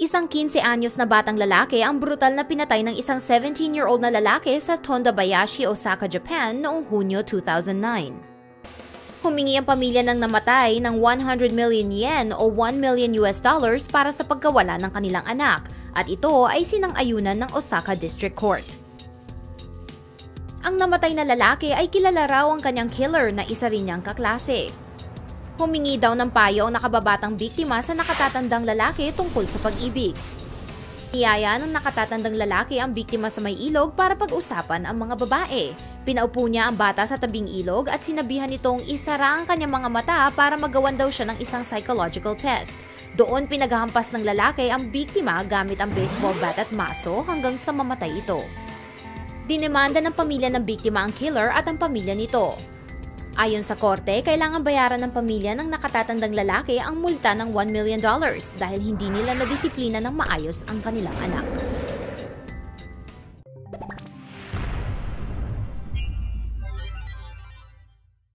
Isang 15 anyos na batang lalaki ang brutal na pinatay ng isang 17-year-old na lalaki sa Tondabayashi, Osaka, Japan noong Hunyo 2009. Humingi ang pamilya ng namatay ng 100 million yen o 1 million US dollars para sa pagkawala ng kanilang anak at ito ay sinang-ayunan ng Osaka District Court. Ang namatay na lalaki ay kilala raw ang kanyang killer na isa rin niyang kaklase. Humingi daw ng payo ang nakababatang biktima sa nakatatandang lalaki tungkol sa pag-ibig. Niyaya ng nakatatandang lalaki ang biktima sa may ilog para pag-usapan ang mga babae. Pinaupo niya ang bata sa tabing ilog at sinabihan nitong isara ang kanyang mga mata para magawan daw siya ng isang psychological test. Doon pinaghahampas ng lalaki ang biktima gamit ang baseball bat at maso hanggang sa mamatay ito. Dinemanda ng pamilya ng biktima ang killer at ang pamilya nito. Ayon sa korte, kailangan bayaran ng pamilya ng nakatatandang lalaki ang multa ng $1 million dahil hindi nila nadisiplina ng maayos ang kanilang anak.